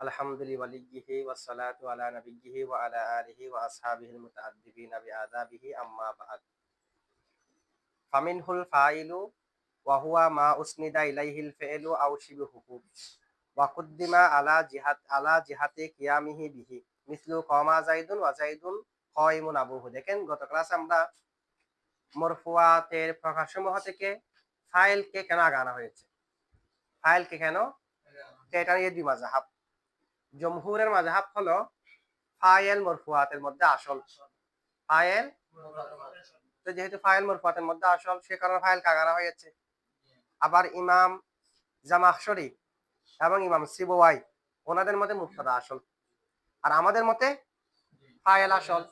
আলহামদুলিল্লাহি দেখেন, গত ক্লাসে আমরা থেকে ফাইলকে কেন আগে আনা হয়েছে? ফাইলকে কেন? এটা নিয়ে দুই জমহুরের মাজাহাব হলো ফায়েল মরফুয়াতের মধ্যে আসল। ফায়েল? তো যেহেতু ফায়েল মরফুয়াতের মধ্যে আসল, সে কারণে ফাইল কাগানা হয়েছে। আবার ইমাম জামাখশরি এবং ইমাম সিবোয়াই ওনাদের মতে মুক্তাদা আসল। আর আমাদের মতে ফায়েল আসল।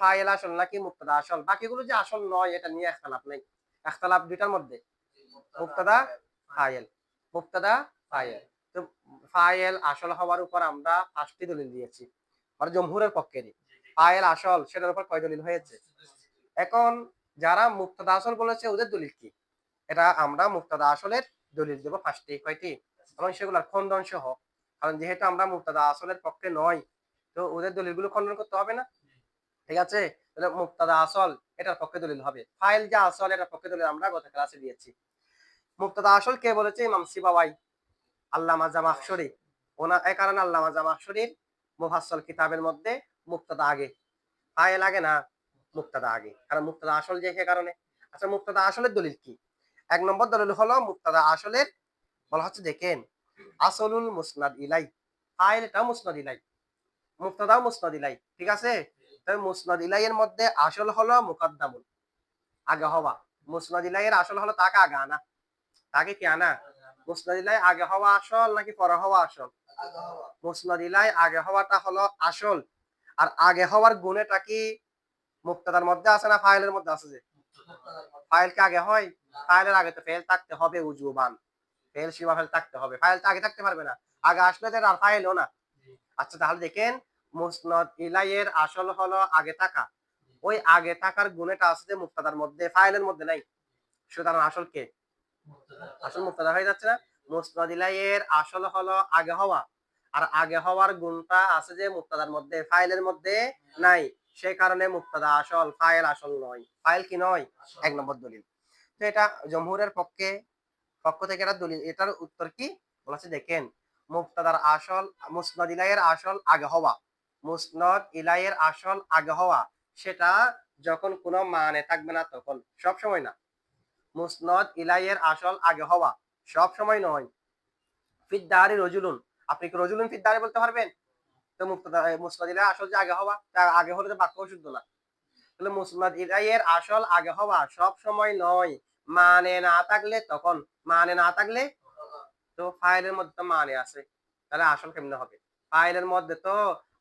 ফাইল আসল নাকি মুক্তাদা আসল? বাকিগুলো যে আসল নয়, এটা নিয়ে একতলাপ নেই। একতলাপ দুইটার মধ্যে। মুক্তাদা, ফায়েল। মুক্তাদা ফাইল তো ফাইল আসল হওয়ার উপর আমরা পাঁচটি দলিল দিয়েছি। মানে জমহুরের পক্ষেরই ফাইল আসল সেটার উপর কয় দলিল হয়েছে? এখন যারা মুক্তাদা আসল বলেছে ওদের দলিল কি? এটা আমরা মুক্তাদা আসলের দলিল দেবো পাঁচটি কয়টি? এবং সেগুলোর খণ্ডন সহ। কারণ যেহেতু আমরা মুক্তাদা আসলের পক্ষে নয় তো ওদের দলিলগুলো খণ্ডন করতে হবে না? ঠিক আছে? তাহলে মুক্তাদা আসল এটার পক্ষে দলিল হবে। ফাইল যা আসল এটার পক্ষে দলিল আমরা গত ক্লাসে দিয়েছি। মুক্তাদা আসল কে বলেছে? ইমাম সিবাওয়াই। আল্লামা জামাখশরী ওনা এই কারণে আল্লামা জামাখশরীর মুফাসসল কিতাবের মধ্যে মুক্তাদা আগে। ফাইল আগে না মুক্তাদা আগে। কারণ মুক্তাদা আসল যে সে কারণে। আচ্ছা মুক্তাদা আসলের দলিল কি? এক নম্বর দলিল হলো, মুক্তাদা আসলের বলা হচ্ছে, দেখেন, আসলুল মুসনাদ ইলাই। ফাইল এটা মুসনাদ ইলাই। মুক্তাদাও মুসনাদ ইলাই। ঠিক আছে? তবে মুসনাদ ইলাইয়ের মধ্যে আসল হলো মুকাদ্দামুল আগে হওয়া। মুসনাদ ইলাইয়ের আসল হলো তাকে আগে আনা। তাকে কি আনা? মুসনাদ ইলাই আগে হওয়া আসল নাকি পরে হওয়া আসল? মুসনাদ ইলাই আগে হওয়াটা হলো আসল। আর আগে হওয়ার গুণেটা কি? মুক্তাদার মধ্যে আছে না ফাইলের মধ্যে আছে যে? ফাইল কি আগে হয়? ফাইলের আগে তো ফেল থাকতে হবে উজুবান। ফেল সীমা ফেল থাকতে হবে। ফাইল তো আগে থাকতে পারবে না। আগে আসলে তো আর ফাইলও না। আচ্ছা তাহলে দেখেন মুসনদ ইলাইয়ের আসল হলো আগে থাকা। ওই আগে থাকার গুণেটা আছে যে মুক্তাদার মধ্যে ফাইলের মধ্যে নাই। সুতরাং আসল কে? আসল হয়ে যাচ্ছে না। আসল হলো আগে হওয়া। আর আগে হওয়ার গুণটা আছে যে মুক্তাদার মধ্যে, ফাইলের মধ্যে নাই। সেই কারণে মুক্তাদা আসল, ফাইল আসল নয়। ফাইল কি নয়? এক নম্বর দলিল। তো এটা জমহুরের পক্ষে, পক্ষ থেকে এটা দলিল। এটার উত্তর কি? বলেছে দেখেন, মুক্তাদার আসল মুসনদ ইলাইয়ের আসল আগে হওয়া। মুসনদ ইলাইয়ের আসল আগে হওয়া, সেটা যখন কোনো মানে থাকবে না তখন, সব সময় না। মুসনদ ইলাইয়ের আসল আগে হওয়া। সব সময় নয়। ফিদ্দারি রজুলুন। আপনি কি রজুলুন ফিদ্দারি বলতে পারবেন? তো মুসনদ ইলাই আসল যে আগে হওয়া তা আগে হলে তো বাক্য শুদ্ধ না। তাহলে মুসনদ ইলাইয়ের আসল আগে হওয়া সব সময় নয়। মানে না থাকলে তখন মানে না থাকলে তো ফাইলের মধ্যে তো মানে আছে। তাহলে আসল কেমনে হবে? ফাইলের মধ্যে তো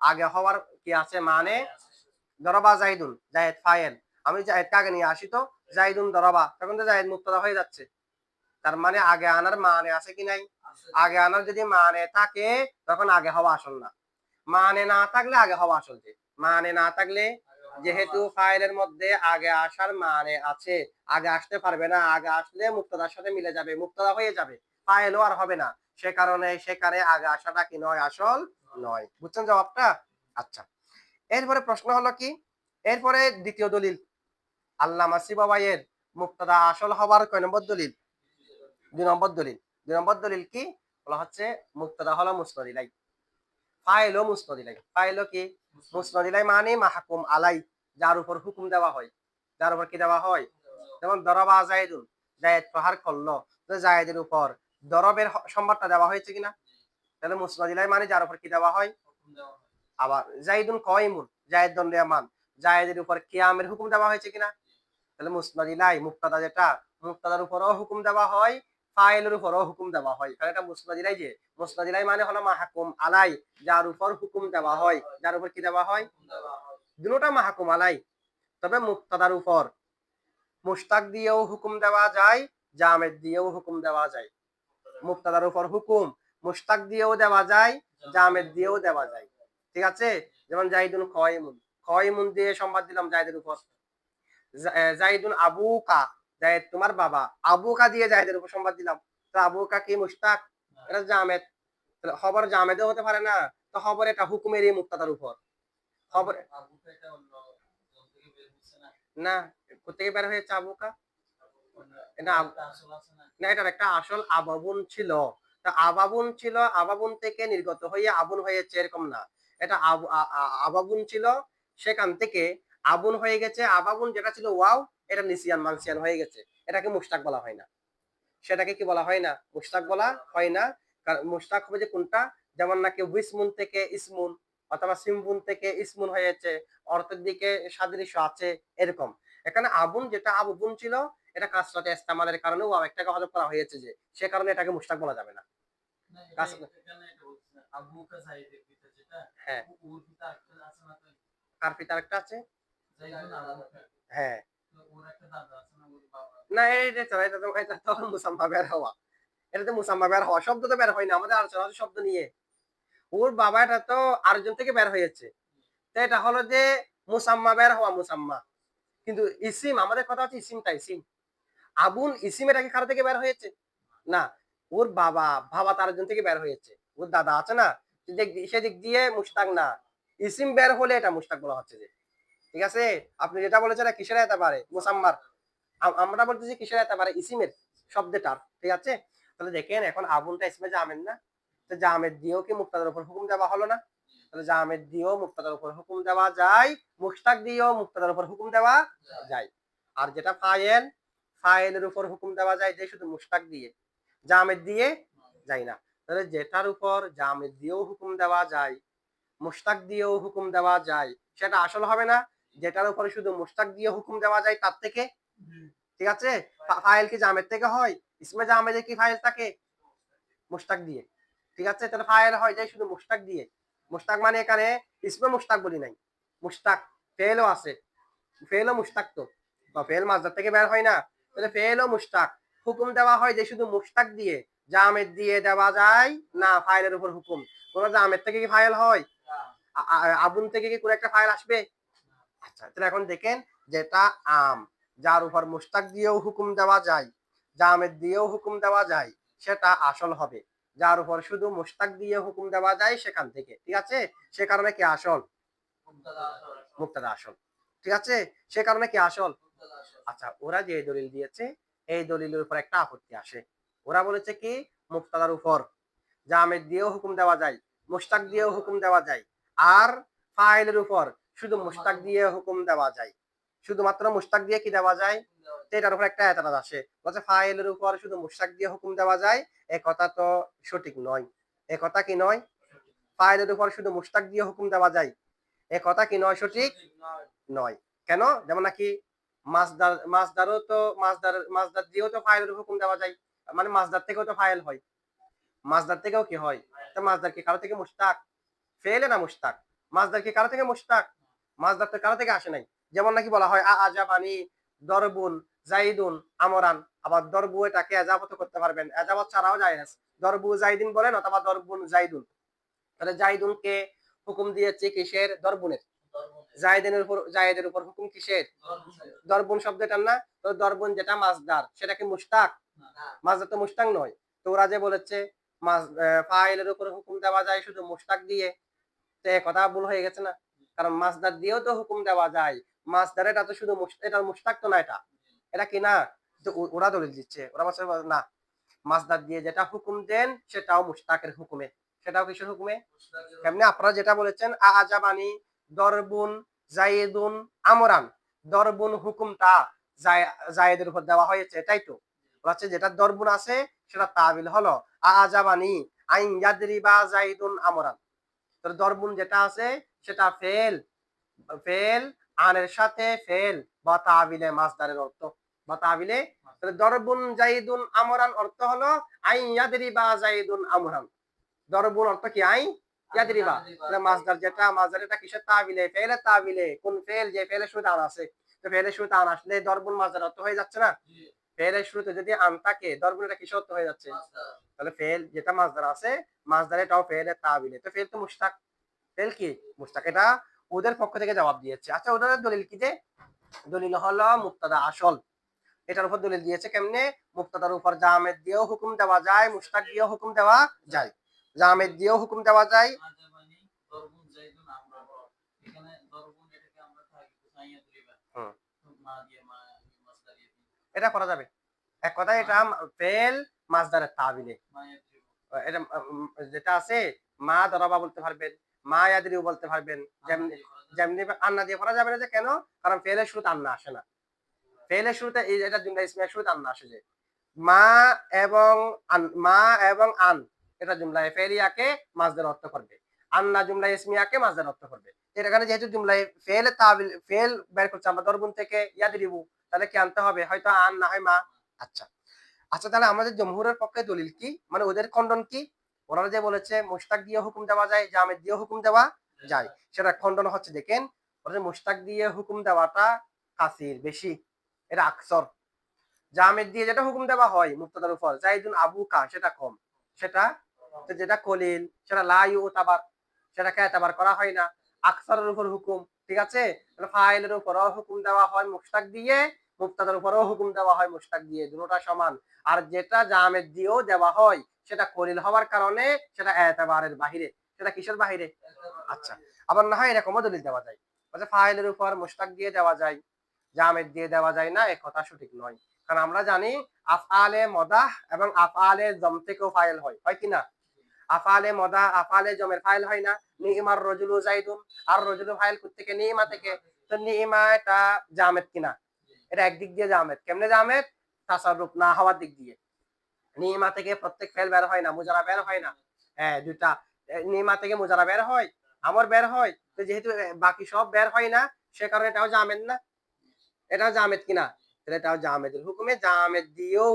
আগে হওয়ার কি আছে? মানে? দরবা জাইদুন জায়েদ ফাইল। আমি জায়েদ কাকে নিয়ে আসি তো। জাইদুন দরবা তখন তো জায়েদ মুক্তদা হয়ে যাচ্ছে। তার মানে আগে আনার মানে আছে কি নাই? আগে আনার যদি মানে থাকে তখন আগে হওয়া আসল না। মানে না থাকলে আগে হওয়া আসল যে। মানে না থাকলে যেহেতু ফাইলের মধ্যে আগে আসার মানে আছে আগে আসতে পারবে না আগে আসলে মুক্তদার সাথে মিলে যাবে মুক্তদা হয়ে যাবে। ফাইলও আর হবে না। সে কারণে সেখানে আগে আসাটা কি নয় আসল নয়। বুঝছেন জবাবটা? আচ্ছা। এরপরে প্রশ্ন হলো কি? এরপরে দ্বিতীয় দলিল। আল্লাহ মাসিবাবাইয়ের মুক্তদা আসল হবার কয় নম্বর দলিল? দুই নম্বর দলিল। দুই নম্বর দলিল কি? বলা হচ্ছে মুক্তদা হলো মুসনদিলাই। ফাইলও মুসনদিলাই। ফাইলও কি? মুসনদিলাই মানে মাহকুম আলাই, যার উপর হুকুম দেওয়া হয়। যার উপর কি দেওয়া হয়? যেমন দরবা জায়দুন, জায়েদ প্রহার করল। জায়েদের উপর দরবের সম্বাদটা দেওয়া হয়েছে কিনা? তাহলে মুসনাদিলাই মানে যার উপর কি দেওয়া হয়? আবার জাইদুন কয়মুন? জায়েদ দন্ডিয়ামান জায়েদের উপর কিয়ামের হুকুম দেওয়া হয়েছে কিনা? তাহলে মুসনাদিলাই মুক্তাদা যেটা মুক্তাদার উপরও হুকুম দেওয়া হয়, ফাইলের উপরও হুকুম দেওয়া হয়। কারণ এটা মুসনাদিলাই যে মুসনাদিলাই মানে হলো মাহকুম আলাই, যার উপর হুকুম দেওয়া হয়। যার উপর কি দেওয়া হয়? দুটোটা মাহকুম আলাই। তবে মুক্তাদার উপর মুস্তাক দিয়েও হুকুম দেওয়া যায়, জামেদ দিয়েও হুকুম দেওয়া যায়। মুক্তাদার উপর হুকুম মুস্তাক দিয়েও দেওয়া যায়, জামেদ দিয়েও দেওয়া যায়। ঠিক আছে? যেমন জাইদুন কয়মুন কয়মুন দিয়ে সংবাদ দিলাম জায়দের উপর। জাইদুন আবু কা জায়েদ তোমার বাবা। আবু কা দিয়ে জায়দের উপর সংবাদ দিলাম। তো আবু কা কি মুস্তাক এটা জামেদ। খবর জামেদও হতে পারে না? তো খবর এটা হুকুমেরই মুক্তাদার উপর। খবর আবুকা না। কোথেকে বের হয়েছে আবুকা? এটা একটা আসল আছে না? এটার একটা আসল আবাবুন ছিল। তা আবাবুন ছিল আবাবুন থেকে নির্গত হয়ে আবুন হয়েছে এরকম না। এটা আবাবুন ছিল সেখান থেকে আবুন হয়ে গেছে আবাবুন যেটা ছিল ওয়াও এটা নিসিয়ান মানসিয়ান হয়ে গেছে। এটাকে মুস্তাক বলা হয় না। সেটাকে কি বলা হয় না? মুস্তাক বলা হয় না। কারণ মুস্তাক হবে যে কোনটা? যেমন নাকি উইসমুন থেকে ইসমুন অথবা সিমবুন থেকে ইসমুন হয়েছে অর্থের দিকে সাদৃশ্য আছে এরকম। এখানে আবুন যেটা আবুবুন ছিল এটা কাসরাতে ইস্তেমালের কারণে ওয়াও একটাকে হজব করা হয়েছে যে সে কারণে এটাকে মুস্তাক বলা যাবে না। হ্যাঁ। কার পিতার একটা আছে? হ্যাঁ। তো ওর একটা দাদা আছে না ওর বাবা। না এইটা তো এটা তো এটা তো মুসাম্মা বের হওয়া। এটা তো মুসাম্মা বের হওয়া। শব্দ তো বের হয় না আমাদের আলোচনা শব্দ নিয়ে। ওর বাবা এটা তো আরেকজন থেকে বের হয়েছে। তো এটা হলো যে মুসাম্মা বের হওয়া মুসাম্মা। কিন্তু ইসিম আমাদের কথা হচ্ছে ইসিমটা ইসিম। আবুন ইসিম এটা কি কারও থেকে বের হয়েছে? না ওর বাবা বাবা তার একজন থেকে বের হয়েছে। ওর দাদা আছে না সেদিক- সেদিক দিয়ে মুস্তাক না। ইসিম বের হলে এটা মুস্তাক বলা হচ্ছে যে। ঠিক আছে? আপনি যেটা বলেছেন কিসের যেতে পারে? মুসাম্মার। আম- আমরা বলতেছি কিসের যেতে পারে? ইসিমের শব্দটার, ঠিক আছে? তাহলে দেখেন, এখন আবুনটা ইসমে জামেন না? তো জামেদ দিয়েও কি মুক্তাদের উপর হুকুম দেওয়া হলো না? তাহলে জামেদ দিয়েও মুক্তাদের উপর হুকুম দেওয়া যায় মুস্তাক দিয়েও মুক্তাদের উপর হুকুম দেওয়া যায়। আর যেটা ফাইল ফাইলের উপর হুকুম দেওয়া যায় যে শুধু মুস্তাক দিয়ে জামেদ দিয়ে যায় না। তাহলে যেটার উপর জামেদ দিয়েও হুকুম দেওয়া যায় মুস্তাক দিয়েও হুকুম দেওয়া যায়, সেটা আসল হবে না? যেটার উপরে শুধু মুস্তাক দিয়ে হুকুম দেওয়া যায় তার থেকে? ঠিক আছে? ফাইল কি জামেদ থেকে হয়? ইসমে জামেদে কি ফাইল থাকে? মুস্তাক দিয়ে। ঠিক আছে? তাহলে ফাইল হয় যায় শুধু মুস্তাক দিয়ে। মুস্তাক মানে এখানে ইসমে মুস্তাক বলি নাই। মুস্তাক ফেলও আছে। ফেলও মুস্তাক তো। বা ফেল মাজার থেকে বের হয় না। তাহলে ফেলও মুস্তাক হুকুম দেওয়া হয় যে শুধু মুস্তাক দিয়ে জামেদ দিয়ে দেওয়া যায় না ফাইলের উপর হুকুম। কোন জামেদ থেকে কি ফাইল হয়? আবুন থেকে কি কোন একটা ফাইল আসবে? আচ্ছা তাহলে এখন দেখেন যেটা আম যার উপর মুস্তাক দিয়েও হুকুম দেওয়া যায় জামেদ দিয়েও হুকুম দেওয়া যায় সেটা আসল হবে। যার উপর শুধু মুস্তাক দিয়ে হুকুম দেওয়া যায় সেখান থেকে ঠিক আছে? সে কারণে কি আসল? মুক্তাদা আসল ঠিক আছে? সে কারণে কি আসল। আচ্ছা ওরা যে দলিল দিয়েছে এই দলিলের উপর একটা আপত্তি আসে। ওরা বলেছে কি? মুক্তাদার উপর। জামেদ দিয়েও হুকুম দেওয়া যায় মুস্তাক দিয়েও হুকুম দেওয়া যায়। আর ফাইলের উপর শুধু মুস্তাক দিয়ে হুকুম দেওয়া যায়। শুধুমাত্র মুস্তাক দিয়ে কি দেওয়া যায়? তো এটার উপর একটা এতরাজ আসে। বলছে ফাইলের উপর শুধু মুস্তাক দিয়ে হুকুম দেওয়া যায়? এ কথা তো সঠিক নয়। এ কথা কি নয়? ফাইলের উপর শুধু মুস্তাক দিয়ে হুকুম দেওয়া যায়? এ কথা কি নয় সঠিক? নয়। কেন? যেমন নাকি মাছদার মাছদারও তো মাছদার মাছদার দিয়েও তো ফাইলের হুকুম দেওয়া যায়। মানে মাছদার থেকেও তো ফাইল হয়। মাছদার থেকেও কি হয়? তো মাছদার কি কারও থেকে মুস্তাক ফেলে না মুস্তাক মাছদার কি কারও থেকে মুস্তাক মাছদার ধরতে কারও থেকে আসে নাই? যেমন নাকি বলা হয় আজাবানি, দরবুন, জাইদুন, আমরান। আবার দরবু এটাকে এজাবত করতে পারবেন। এজাবত ছাড়াও যায় দরবু জাইদিন বলেন অথবা দরবুন জাইদুন। তাহলে জাইদুনকে হুকুম দিয়েছে কিসের? দরবুনের। জায়দের উপর জায়েদের উপর হুকুম কিসের? দরবুন শব্দটার না? তো দরবুন যেটা মাছদার, সেটা কি মুস্তাক মাছদার তো মুস্তাক নয়। তো ওরা যে বলেছে, মাছ ফাইলের উপর হুকুম দেওয়া যায় শুধু মুস্তাক দিয়ে। তো কথা ভুল হয়ে গেছে না? কারণ মাছদার দিয়েও তো হুকুম দেওয়া যায়। মাছদার এটা তো শুধু এটা মুস্তাক তো না এটা। এটা কি না? ওরা দলিল দিচ্ছে। ওরা বলছে না মাছদার দিয়ে যেটা হুকুম দেন সেটাও মুস্তাকের হুকুমে। সেটাও কিসের হুকুমে? কেমনি? আপনারা যেটা বলেছেন আজাবানি দরবুন জায়েদুন আমরান। দরবুন হুকুমটা জায়েদের উপর দেওয়া হয়েছে তাই তো? হচ্ছে যেটা দরবুন আছে সেটা তাবিল হলো। আজাবানি আইন ইয়াদরিবা জাইদুন আমরান। তো দরবুন যেটা আছে সেটা ফেল ফেল আনের সাথে ফেল। বা তাবিলে মাসদারের অর্থ। বা তাবিলে তাহলে দরবুন জাইদুন আমরান অর্থ হলো আইন ইয়াদরিবা জাইদুন আমরান। দরবুন অর্থ কি? আইন ইয়াদরিবা। তাহলে মাসদার যেটা মাসদার এটা কিসের তাবিলে? ফেলের তাবিলে। কোন ফেল? যে ফেলের শুরুতে আন আছে। তো ফেলের শুরুতে আন আসলে দরবুন মাসদার অর্থ হয়ে যাচ্ছে না? ফেলের শুরুতে যদি আন থাকে দরবুন এটা কিসের অর্থ হয়ে যাচ্ছে? তাহলে ফেল যেটা মাসদার আছে মাসদার এটাও ফেলের তাবিলে। তো ফেল তো মুস্তাক ফেল কি মুস্তাক এটা ওদের পক্ষ থেকে জবাব দিয়েছে। আচ্ছা ওদের দলিল কি যে? দলিল হলো মুক্তাদা আসল। এটার উপর দলিল দিয়েছে কেমনে? মুক্তাদার উপর জামেদ দিয়েও হুকুম দেওয়া যায়, মুস্তাক দিয়েও হুকুম দেওয়া যায়। জামেদ দিয়েও হুকুম দেওয়া যায়। এটা করা যাবে। এক কথায় এটা ফেল মাসদারের তাবিলে। এটা যেটা আছে, মা দরবা বলতে পারবেন। মা ইয়াদরিও বলতে পারবেন যেমনি আন্না দিয়ে করা যাবে। না যে কেন? কারণ ফেলের শুরুতে আন্না আসে না। ফেলের শুরুতে শুরুতে আন্না আসে যে। মা এবং মা এবং আন এটা জুমলা ফেলিয়াকে মাসদের অর্থ করবে। আন্না জুমলা ইসমিয়াকে মাসদের অর্থ করবে। এখানে যেহেতু জুমলা ফেল তাবিল ফেল বের করছে আমরা দরবুন থেকে ইয়াদরিবু তাহলে কি আনতে হবে? হয়তো আন না হয় মা। আচ্ছা। আচ্ছা তাহলে আমাদের জমহুরের পক্ষে দলিল কি? মানে ওদের খণ্ডন কি? ওনারা যে বলেছে মুস্তাক দিয়ে হুকুম দেওয়া যায় জামেদ দিয়ে হুকুম দেওয়া যায়। সেটা খণ্ডন হচ্ছে দেখেন ওরা যে মুস্তাক দিয়ে হুকুম দেওয়াটা কাসির বেশি এটা আকসর। জামেদ দিয়ে যেটা হুকুম দেওয়া হয় মুক্তদার উপর জাইদুন আবু কা সেটা কম। সেটা যেটা কলিল সেটা লাইউ তাবার সেটাকে এতবার করা হয় না। আকসরের উপর হুকুম ঠিক আছে? ফাইলের উপরও হুকুম দেওয়া হয় মুস্তাক দিয়ে মুক্তাদার উপরও হুকুম দেওয়া হয় মুস্তাক দিয়ে দুটোটা সমান। আর যেটা জামেদ দিয়েও দেওয়া হয় সেটা কলিল হওয়ার কারণে সেটা এতবারের বাহিরে, সেটা কিসের বাহিরে? আচ্ছা আবার না হয় এরকমও দলিল দেওয়া যায়। আচ্ছা ফাইলের উপর মুস্তাক দিয়ে দেওয়া যায়, জামেদ দিয়ে দেওয়া যায় না, এ কথা সঠিক নয়। কারণ আমরা জানি, আফআলে মদাহ এবং আফআলে জম থেকেও ফাইল হয় হয় কি না? আফআলে মদাহ, আফআলে জমের ফাইল হয় না। নিইমার রজুলু জাইদুন আর রজুলু ফাইল থেকে নিইমা থেকে। তো নিইমা এটা জামেদ কিনা? এটা একদিক দিয়ে জামেদ। কেমনে জামেদ? তাসাররুফ না হওয়ার দিক দিয়ে। নিইমা থেকে প্রত্যেক ফেল বের হয় না, মুজারা বের হয় না। হ্যাঁ দুটা নিমা থেকে মুজারা বের হয়, আমার বের হয়, তো যেহেতু বাকি সব বের হয় না, সে কারণে এটাও জামেদ না। এটাও জামেদ কিনা? তাহলে এটাও জামেদের হুকুমে, জামেদ দিয়েও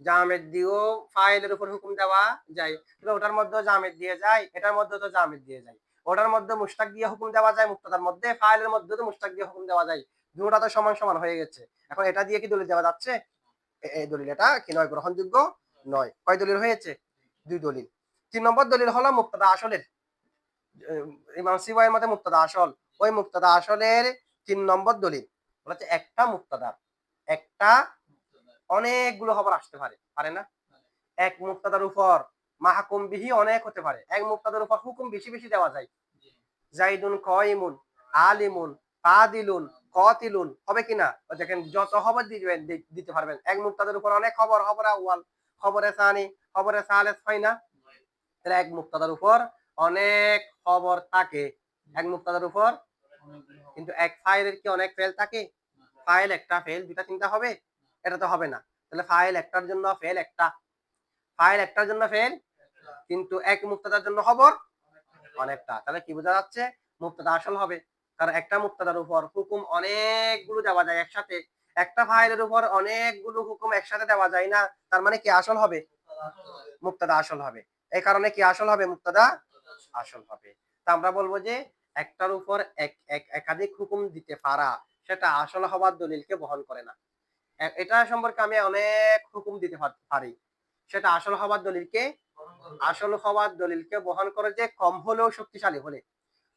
জামেদ দিয়েও ফাইলের উপর হুকুম দেওয়া যায়। তাহলে ওটার মধ্যেও জামেদ দিয়ে যায়, এটার মধ্যে তো জামেদ দিয়ে যায়। ওটার মধ্যে মুস্তাক দিয়ে হুকুম দেওয়া যায়, মুক্তাদার মধ্যে, ফাইলের মধ্যে তো মুস্তাক দিয়ে হুকুম দেওয়া যায়। দুটা তো সমান সমান হয়ে গেছে। এখন এটা দিয়ে কি দলিল দেওয়া যাচ্ছে? এই দলিল এটা কি নয়? গ্রহণযোগ্য নয়। কয় দলিল হয়েছে? দুই দলিল। তিন নম্বর দলিল হলো মুক্তাদা আসলের। ইমাম সিবাইয়ের মতে মুক্তাদা আসল। ওই মুক্তাদা আসলের তিন নম্বর দলিল হচ্ছে একটা মুক্তাদার একটা অনেকগুলো খবর আসতে পারে। পারে না? এক মুক্তাদার উপর মাহকুম বিহি অনেক হতে পারে। এক মুক্তাদার উপর হুকুম বেশি বেশি দেওয়া যায়। জাইদুন কয়মুন আলিমুন ফাদিলুন কতিলুন, হবে কিনা দেখেন, যত খবর দিবেন দিতে পারবেন। এক মুক্তাদার উপর অনেক খবর খবর আউয়াল, খবরে সানি, খবরে সালেস, হয় না? তাহলে এক মুক্তাদার উপর অনেক খবর থাকে। এক মুক্তাদার উপর কিন্তু এক ফাইলের কি অনেক ফেল থাকে? ফাইল একটা ফেল দুটা তিনটা হবে? এটা তো হবে না। তাহলে ফাইল একটার জন্য ফেল একটা। ফাইল একটার জন্য ফেল কিন্তু এক মুক্তাদার জন্য খবর অনেকটা। তাহলে কি বোঝা যাচ্ছে? মুক্তাদা আসল হবে। কারণ একটা মুক্তাদার উপর হুকুম অনেকগুলো দেওয়া যায় একসাথে। একটা ফাইলের উপর অনেকগুলো হুকুম একসাথে দেওয়া যায় না, তার মানে কি আসল হবে? মুক্তাদা আসল হবে। এই কারণে কি আসল হবে? মুক্তাদা আসল হবে। তা আমরা বলব যে একটার উপর এক- এক- একাধিক হুকুম দিতে পারা, সেটা আসল হওয়ার দলিলকে বহন করে না। এটা সম্পর্কে আমি অনেক হুকুম দিতে পারি। সেটা আসল হওয়ার দলিলকে, আসল হওয়ার দলিলকে বহন করে যে কম হলেও শক্তিশালী হলে।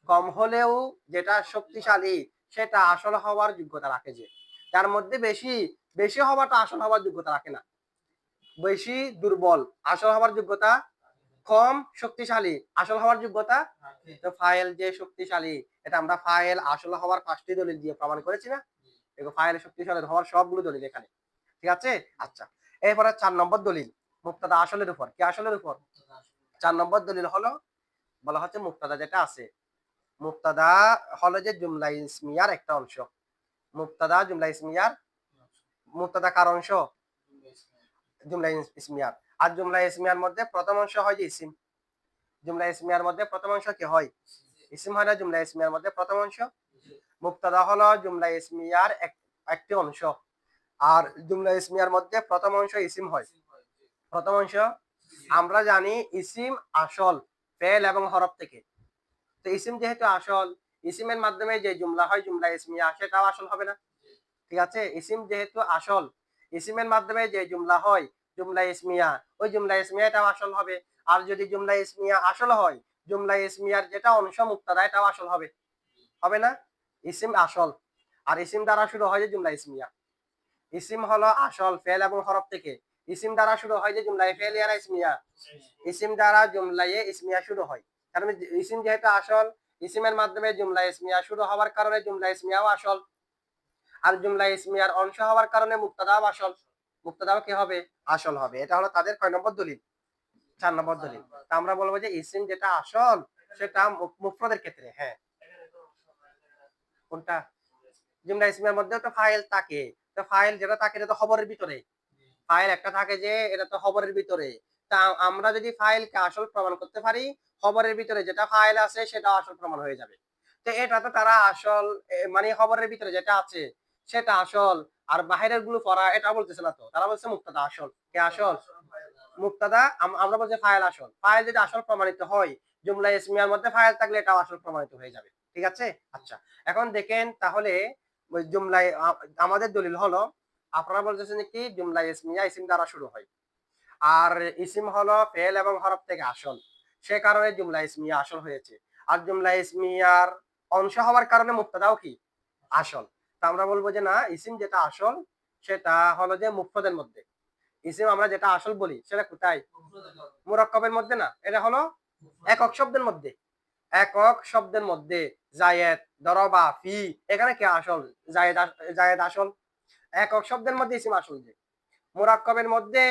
কম হলেও যেটা শক্তিশালী সেটা আসল হওয়ার যোগ্যতা রাখে যে। তার মধ্যে বেশি বেশি হওয়াটা আসল হওয়ার যোগ্যতা রাখে না। বেশি দুর্বল আসল হওয়ার যোগ্যতা কম শক্তিশালী আসল হওয়ার যোগ্যতা তো ফাইল যে শক্তিশালী এটা আমরা ফাইল আসল হওয়ার পাঁচটি দলিল দিয়ে প্রমাণ করেছি না? এগুলো ফাইল শক্তিশালী হওয়ার সবগুলো দলিল এখানে। ঠিক আছে? আচ্ছা এরপরে চার নম্বর দলিল মুক্তাদা আসলের উপর। কি আসলের উপর? চার নম্বর দলিল হলো বলা হচ্ছে মুক্তাদা যেটা আছে মুক্তাদা হলো যে জুমলা ইসমিয়ার একটা অংশ। মুক্তাদা, জুমলা ইসমিয়ার? মুক্তাদা কার অংশ? জুমলা ইসমিয়ার। আর জুমলা ইসমিয়ার মধ্যে প্রথম অংশ হয় যে ইসিম। জুমলা ইসমিয়ার মধ্যে প্রথম অংশ কি হয়? ইসিম হয় না, জুমলা ইসমিয়ার মধ্যে প্রথম অংশ? মুক্তাদা হলো জুমলা ইসমিয়ার এক- একটি অংশ। আর জুমলা ইসমিয়ার মধ্যে প্রথম অংশ ইসিম হয়। প্রথম অংশ, আমরা জানি ইসিম আসল, ফেল এবং হরফ থেকে। তো ইসিম যেহেতু আসল ইসিমের মাধ্যমে যে জুমলা হয়, জুমলা ইসমিয়া সেটাও আসল হবে না। ঠিক আছে? ইসিম যেহেতু আসল ইসিমের মাধ্যমে যে জুমলা হয়, জুমলা ইসমিয়া ওই জুমলা ইসমিয়াটাও আসল হবে। আর যদি জুমলা ইসমিয়া আসল হয়, জুমলা ইসমিয়ার যেটা অংশ মুক্তাদা এটাও আসল হবে। হবে না? ইসিম আসল। আর ইসিম দ্বারা শুরু হয় যে জুমলা ইসমিয়া ইসিম হলো আসল, ফেল এবং হরফ থেকে। ইসিম দ্বারা শুরু হয় যে জুমলাই ফেলিয়া না ইসমিয়া ইসিম দ্বারা জুমলাইয়ে ইসমিয়া শুরু হয়। কারণ ইসিম যেহেতু আসল, ইসিমের মাধ্যমে জুমলা ইসমিয়া শুরু হওয়ার কারণে জুমলা ইসমিয়াও আসল। আর জুমলা ইসমিয়ার অংশ হওয়ার কারণে মুক্তাদাও আসল। মুক্তাদাও কি হবে? আসল হবে। এটা হলো তাদের কয় নম্বর দলিল? চার নম্বর দলিল। তা আমরা বলব যে ইসিম যেটা আসল, সেটা মুফরদের ক্ষেত্রে হ্যাঁ। কোনটা? জুমলা ইসমিয়ার মধ্যে তো ফাইল থাকে। তো ফাইল যেটা থাকে, এটা তো খবরের ভিতরে। ফাইল একটা থাকে যে, এটা তো খবরের ভিতরে। তা আমরা যদি ফাইলকে আসল প্রমাণ করতে পারি, খবরের ভিতরে যেটা ফাইল আছে সেটা আসল প্রমাণ হয়ে যাবে। তো এটা তো তারা আসল মানে খবরের ভিতরে যেটা আছে সেটা আসল, আর বাহিরেরগুলো পড়া এটা বলতেছে না তো। তারা বলছে মুক্তাদা আসল। কে আসল? মুক্তাদা আমরা বলছি ফাইল আসল। ফাইল যদি আসল প্রমাণিত হয়, জুমলা ইসমিয়ার মধ্যে ফাইল থাকলে এটাও আসল প্রমাণিত হয়ে যাবে। ঠিক আছে? আচ্ছা এখন দেখেন তাহলে, ওই জুমলায় আমাদের দলিল হলো, আপনারা বলতেছেন কি? জুমলা ইসমিয়া ইসিম দ্বারা শুরু হয়। আর ইসিম হলো ফেল এবং হরফ থেকে আসল। সে কারণে জুমলা ইসমিয়া আসল হয়েছে। আর জুমলা ইসমিয়ার অংশ হওয়ার কারণে মুক্তাদাও কি? আসল। তা আমরা বলব যে না, ইসিম যেটা আসল, সেটা হলো যে মুফরদের মধ্যে। ইসিম আমরা যেটা আসল বলি, সেটা কোথায়? মুরক্কবের মধ্যে না, এটা হলো একক শব্দের মধ্যে। একক শব্দের মধ্যে, জায়েদ, দরবা, ফি, এখানে কি আসল? জায়েদ জায়েদ আসল। একক শব্দের মধ্যে ইসিম আসল যে। মুরাক্কবের মধ্যে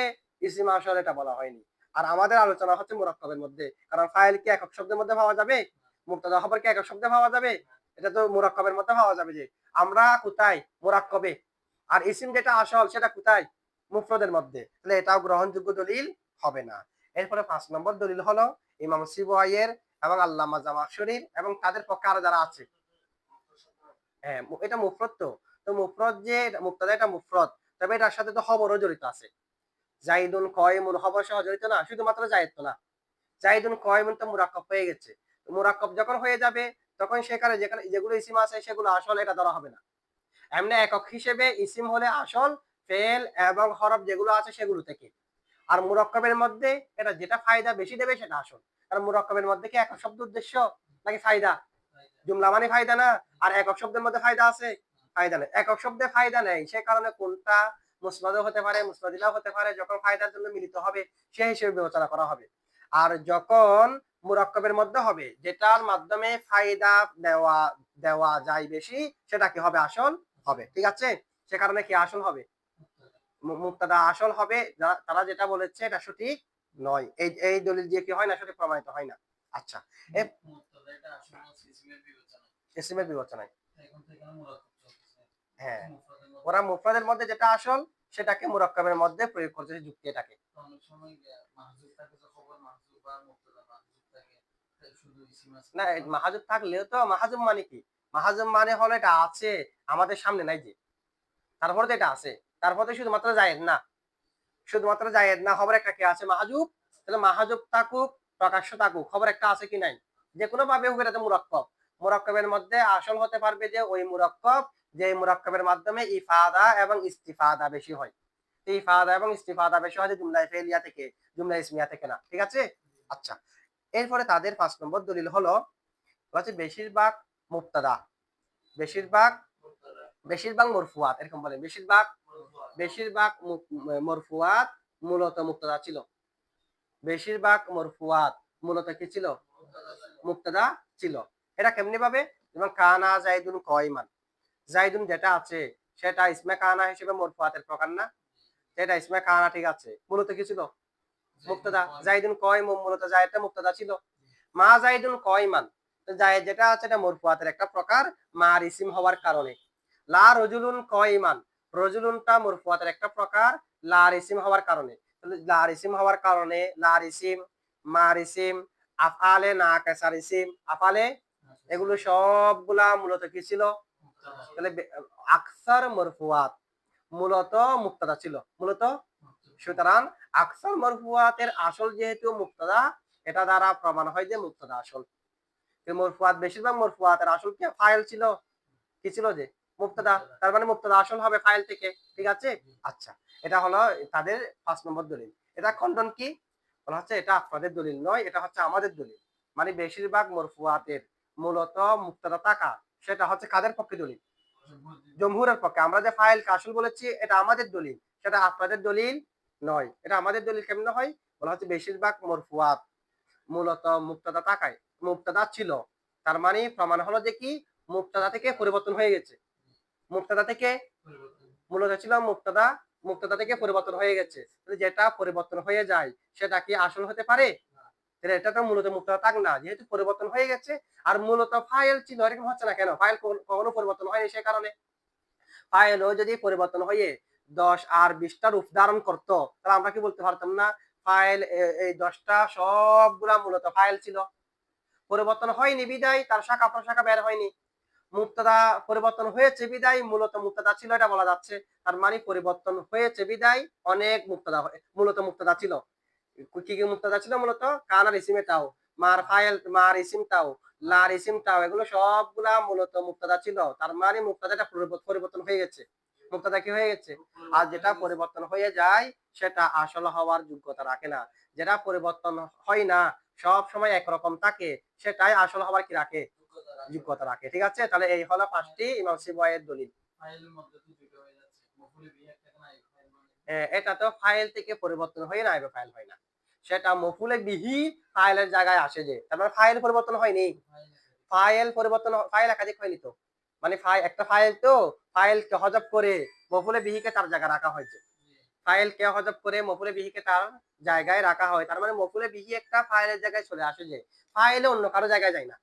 ইসিম আসল এটা বলা হয়নি। আর আমাদের আলোচনা হচ্ছে মুরাক্কবের মধ্যে। কারণ ফাইল কি একক শব্দের মধ্যে পাওয়া যাবে? মুক্তাদা খবর কি একক শব্দে পাওয়া যাবে? এটা তো মুরাক্কবের মধ্যে পাওয়া যাবে যে, আমরা কোথায়? মুরাক্কবে। আর ইসিম যেটা আসল, সেটা কোথায়? মুফরদের মধ্যে। তাহলে এটাও গ্রহণযোগ্য দলিল হবে না। এরপরে পাঁচ নম্বর দলিল হলো ইমাম সিবুয়াইয়ের এবং আল্লামা জামাকশরীর এবং তাদের পক্ষে আরও যারা আছে। হ্যাঁ এটা মুফরত তো। তো মুফরত যে, মুক্তাদা এটা মুফরত তবে এটার সাথে তো খবরও জড়িত আছে। জাইদুন কয়মুন খবর সহ জড়িত না, শুধুমাত্র জায়েদ না। জাইদুন কয়মুন তো মুরাক্কব হয়ে গেছে। মুরাক্কব যখন হয়ে যাবে, তখন সেখানে যেখানে যেগুলো ইসিম আছে, সেগুলো আসল এটা ধরা হবে না। এমনি একক হিসেবে ইসিম হলে আসল, ফেল এবং হরফ যেগুলো আছে সেগুলো থেকে। আর মুরাক্কবের মধ্যে এটা যেটা ফায়দা বেশি দেবে সেটা আসল। কারণ মুরাক্কবের মধ্যে কি একক শব্দ উদ্দেশ্য নাকি ফায়দা? জুমলা মানে ফায়দা না? আর একক শব্দের মধ্যে ফায়দা আছে? ফায়দা নেই। একক শব্দে ফায়দা নেই। সে কারণে কোনটা মুসনাদও হতে পারে মুসনাদিলাও হতে পারে যখন ফায়দার জন্য মিলিত হবে সে হিসেবে বিবেচনা করা হবে। আর যখন মুরাক্কবের মধ্যে হবে যেটার মাধ্যমে ফায়দা দেওয়া দেওয়া যায় বেশি সেটা কি হবে? আসল হবে ঠিক আছে? সে কারণে কি আসল হবে? মুক্তাদা আসল হবে তারা যেটা বলেছে এটা সঠিক নয়। এই এই দলিল দিয়ে কি হয় না সঠিক প্রমাণিত হয় না। আচ্ছা সিসিমের বিবেচনায়। হ্যাঁ। ওরা মুফরাদের মধ্যে যেটা আসল সেটাকে মুরাক্কাবের মধ্যে প্রয়োগ করতেছে যুক্তি এটাকে না মাহাজুব থাকলেও তো মাহাজুব মানে কি? মাহাজুব মানে হলো এটা আছে আমাদের সামনে নাই যে। তারপরে তো এটা আছে। তারপরে তো শুধুমাত্র জায়েদ না। শুধুমাত্র জায়েদ না খবর একটা কি আছে? মাহাজুব? তাহলে মাহাজুব থাকুক প্রকাশ্য থাকুক খবর একটা আছে কি নাই? যে কোনো ভাবে হোক এটা তো মুরাক্কব। মুরাক্কবের মধ্যে আসল হতে পারবে যে ওই মুরাক্কব যে মুরাক্কবের মাধ্যমে ইফাদা এবং ইস্তিফাদা বেশি হয়। ইফাদা এবং ইস্তিফাদা বেশি হয় জুমলা ফেলিয়া থেকে, জুমলা ইসমিয়া থেকে না, ঠিক আছে? আচ্ছা এরপরে তাদের পাঁচ নম্বর দলিল হলো হচ্ছে বেশিরভাগ মুক্তাদা বেশিরভাগ বেশিরভাগ মরফুয়াত, এরকম বলে, বেশিরভাগ বেশিরভাগ মরফুয়াত মূলত মুক্তাদা ছিল। বেশিরভাগ মরফুয়াত মূলত কি ছিল? মুক্তাদা ছিল। মুক্তাদা ছিল এটা কেমনি ভাবে যেমন কানা জাইদুন কয়মান জাইদুন যেটা আছে সেটা ইসমে কানা হিসেবে মরফুয়াতের প্রকার না। সেটা ইসমে কানা ঠিক আছে। মূলত কি ছিল? মুক্তাদা জাইদুন কয় মূলত জায়দটা মুক্তাদা ছিল। মা জাইদুন কয়মান তো জায়েদ যেটা আছে এটা মরফুয়াতের একটা প্রকার। মার ইসিম হওয়ার কারণে। লা রজুলুন কয়মান রজুলুনটা মরফুয়াতের একটা প্রকার। লার ইসিম হওয়ার কারণে। তাহলে লার ইসিম হওয়ার কারণে লার ইসিম মার ইসিম আফআলে না কেসার ইসিম আফালে এগুলো সবগুলা মূলত কি ছিল। তাহলে আকসার মরফুয়াত মূলত মুক্তাদা ছিল। মূলত সুতরাং আকসার মরফুয়াতের আসল যেহেতু মুক্তাদা এটা দ্বারা প্রমাণ হয় যে মুক্তাদা আসল। মরফুয়াত বেশিরভাগ মরফুয়াতের আসল কি? ফাইল ছিল। কি ছিল যে? মুক্তাদা। তার মানে মুক্তাদা আসল হবে ফাইল থেকে। ঠিক আছে? আচ্ছা এটা হলো তাদের পাঁচ নম্বর দলিল। এটা খণ্ডন কি? বলা হচ্ছে এটা আপনাদের দলিল নয় এটা হচ্ছে আমাদের দলিল। মানে বেশিরভাগ মরফুয়াতের মূলত মুক্তাদা টাকা সেটা হচ্ছে কাদের পক্ষে দলিল? জমহুরের পক্ষে। আমরা যে ফাইল কাসুল বলেছি, এটা আমাদের দলিল। সেটা আপনাদের দলিল নয়। এটা আমাদের দলিল কেমন হয়? বলা হচ্ছে বেশিরভাগ মরফুয়াত মূলত মুক্তাদা তাকায়। মুক্তাদা ছিল। তার মানে প্রমাণ হলো যে কি? মুক্তাদা থেকে পরিবর্তন হয়ে গেছে। মুক্তাদা থেকে মূলত ছিল মুক্তাদা। মুক্তাদা থেকে পরিবর্তন হয়ে গেছে। যেটা পরিবর্তন হয়ে যায়, সেটা কি আসল হতে পারে? তাহলে এটা তো মূলত মুক্তাদা থাক না, যেহেতু পরিবর্তন হয়ে গেছে, আর মূলত ফাইল ছিল, এরকম হচ্ছে না কেন? ফাইল কখনো পরিবর্তন হয়নি সে কারণে। যদি পরিবর্তন হয়ে দশ আর বিশটা রূপ ধারণ করতো, তাহলে আমরা কি বলতে পারতাম না? ফাইল এই দশটা সবগুলা মূলত ফাইল ছিল। পরিবর্তন হয়নি বিদায়, তার শাখা প্রশাখা বের হয়নি। মুক্তাদা পরিবর্তন হয়েছে বিদায়, মূলত মুক্তাদা ছিল এটা বলা যাচ্ছে। তার মানে পরিবর্তন হয়েছে বিদায়, অনেক মুক্তাদা মূলত মুক্তাদা ছিল। মুক্তাদা ছিল মূলত? কানার ইসিমে তাও মার ফাইল মার ইসিম তাও লার ইসিম তাও এগুলো সবগুলা মূলত মুক্তাদা ছিল। তার মানে মুক্তাদাটা পরিবর্তন হয়ে গেছে। মুক্তাদা কি হয়ে গেছে? আর যেটা পরিবর্তন হয়ে যায় সেটা আসল হওয়ার যোগ্যতা রাখে না। যেটা পরিবর্তন হয় না সব সময় একরকম থাকে সেটাই আসল হওয়ার কি রাখে? যোগ্যতা রাখে। ঠিক আছে? তাহলে এই হলো পাঁচটি ইমাম সিবয়ের দলিল। হয়ে মানে এ, এটা তো ফাইল থেকে পরিবর্তন হয়ে না ফাইল হয় না। সেটা মফুলে বিহি ফাইলের জায়গায় আসে যে। তারপরে ফাইল পরিবর্তন হয়নি। ফাইল পরিবর্তন ফাইল একাধিক হয়নি তো। মানে ফাইল একটা ফাইল তো ফাইলকে হজব করে মফুলে বিহিকে তার জায়গায় রাখা হয়েছে। ফাইল কে হজব করে মফুলে বিহিকে তার জায়গায় রাখা হয়। তার মানে মফুলে বিহি একটা ফাইলের জায়গায় চলে আসে যে। ফাইলে অন্য কারও জায়গায় যায় না।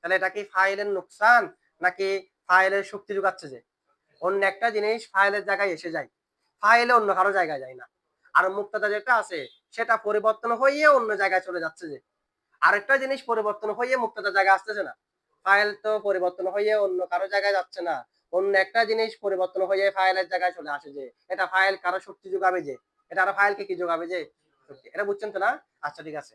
তাহলে এটা কি ফাইলের নুকসান নাকি ফাইলের শক্তি যোগাচ্ছে যে? অন্য একটা জিনিস ফাইলের জায়গায় এসে যায়। ফাইলে অন্য কারও জায়গায় যায় না। আর মুক্তাদা যেটা আছে সেটা পরিবর্তন হয়ে অন্য জায়গায় চলে যাচ্ছে যে। আরেকটা জিনিস পরিবর্তন হয়ে মুক্তাদা জায়গায় আসতেছে না। ফাইল তো পরিবর্তন হয়ে অন্য কারও জায়গায় যাচ্ছে না। অন্য একটা জিনিস পরিবর্তন হয়ে ফাইলের জায়গায় চলে আসে যে। এটা ফাইল কারও শক্তি যোগাবে যে। এটা আরও ফাইলকে কি যোগাবে যে? এটা বুঝছেন তো না? আচ্ছা ঠিক আছে